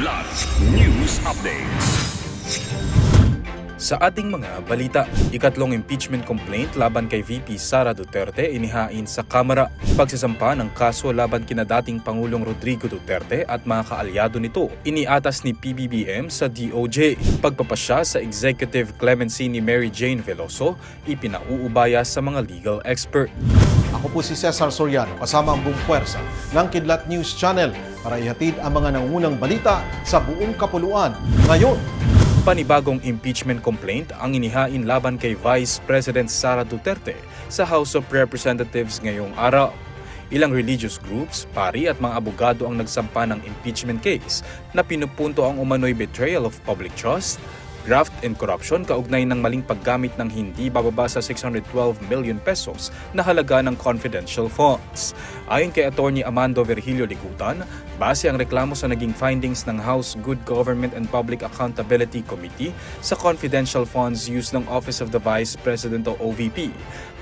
Kidlat News Updates. Sa ating mga balita, ikatlong impeachment complaint laban kay VP Sara Duterte inihain sa Kamara. Pagsasampa ng kaso laban kina dating Pangulong Rodrigo Duterte at mga kaalyado nito, iniatas ni PBBM sa DOJ. Pagpapasya sa executive clemency ni Mary Jane Veloso, ipinauubaya sa mga legal expert. Ako po si Cesar Soriano kasama ang buong puwersa ng Kidlat News Channel para ihatid ang mga nangungunang balita sa buong kapuluan. Ngayon, Panibagong impeachment complaint ang inihain laban kay Vice President Sara Duterte sa House of Representatives ngayong araw. Ilang religious groups, pari at mga abogado ang nagsampa ng impeachment case na pinupunto ang umano'y betrayal of public trust, graft and corruption kaugnay ng maling paggamit ng hindi bababa sa 612 million pesos na halaga ng confidential funds. Ayon kay Attorney Amando Virgilio Ligutan, base ang reklamo sa naging findings ng House Good Government and Public Accountability Committee sa confidential funds used ng Office of the Vice President o OVP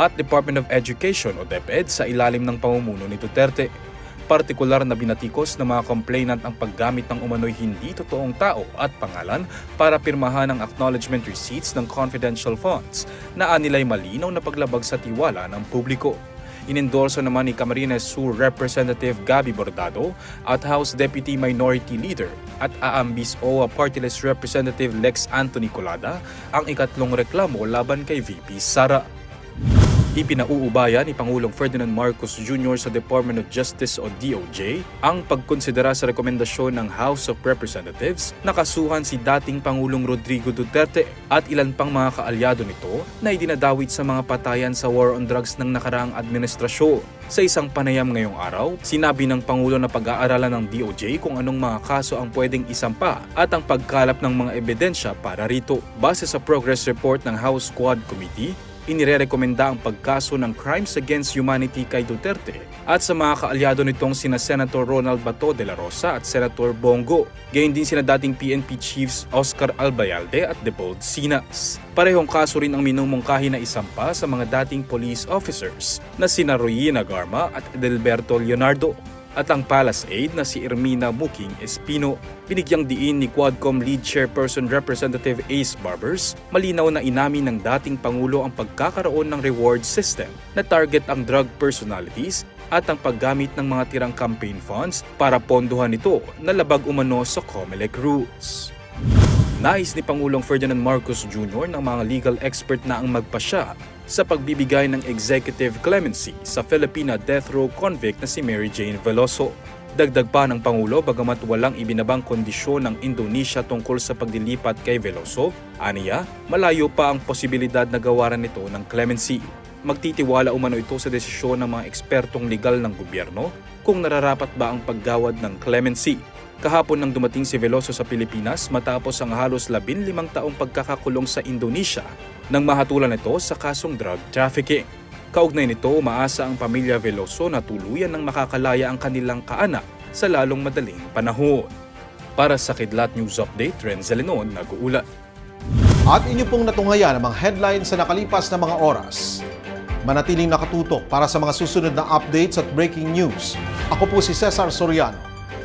at Department of Education o DepEd sa ilalim ng pamumuno ni Duterte. Partikular na binatikos ng mga complainant ang paggamit ng umano'y hindi totoong tao at pangalan para pirmahan ang acknowledgement receipts ng confidential funds na anilay malinaw na paglabag sa tiwala ng publiko. Inendorso naman ni Camarines Sur Representative Gabi Bordado at House Deputy Minority Leader at Aambis OA Party List Representative Lex Anthony Colada ang ikatlong reklamo laban kay VP Sara. Ipinauubaya ni Pangulong Ferdinand Marcos Jr. sa Department of Justice o DOJ ang pagkonsidera sa rekomendasyon ng House of Representatives na kasuhan si dating Pangulong Rodrigo Duterte at ilan pang mga kaalyado nito na idinadawit sa mga patayan sa war on drugs ng nakaraang administrasyon. Sa isang panayam ngayong araw, sinabi ng Pangulo na pag-aaralan ng DOJ kung anong mga kaso ang pwedeng isampa at ang pagkalap ng mga ebidensya para rito. Base sa progress report ng House Squad Committee, inirerekomenda ang pagkaso ng crimes against humanity kay Duterte at sa mga kaalyado nitong sina Senator Ronald Bato de la Rosa at Senator Bongo. Gayun din sina dating PNP Chiefs Oscar Albayalde at Debold Sinas. Parehong kaso rin ang minumungkahi na isampa sa mga dating police officers na sina Royina Garma at Edelberto Leonardo at ang Palace Aide na si Ermina Muking Espino. Binigyang diin ni Quadcom Lead Chairperson Representative Ace Barbers, malinaw na inamin ng dating Pangulo ang pagkakaroon ng reward system na target ang drug personalities at ang paggamit ng mga tirang campaign funds para pondohan ito na labag umano sa COMELEC rules. Nais ni Pangulong Ferdinand Marcos Jr. ng mga legal expert na ang magpasya sa pagbibigay ng executive clemency sa Filipina death row convict na si Mary Jane Veloso. Dagdag pa ng Pangulo bagamat walang ibinabang kondisyon ng Indonesia tungkol sa pagdilipat kay Veloso, aniya, malayo pa ang posibilidad na gawaran nito ng clemency. Magtitiwala umano ito sa desisyon ng mga ekspertong legal ng gobyerno kung nararapat ba ang paggawad ng clemency. Kahapon nang dumating si Veloso sa Pilipinas matapos ang halos 15 taong pagkakakulong sa Indonesia nang mahatulan ito sa kasong drug trafficking. Kaugnay nito, umaasa ang pamilya Veloso na tuluyan ng makakalaya ang kanilang kaanak sa lalong madaling panahon. Para sa Kidlat News Update, Renzel nag-uulat. at inyo pong natungayan ang mga headlines sa nakalipas na mga oras. Manatiling nakatutok para sa mga susunod na updates at breaking news. Ako po si Cesar Soriano,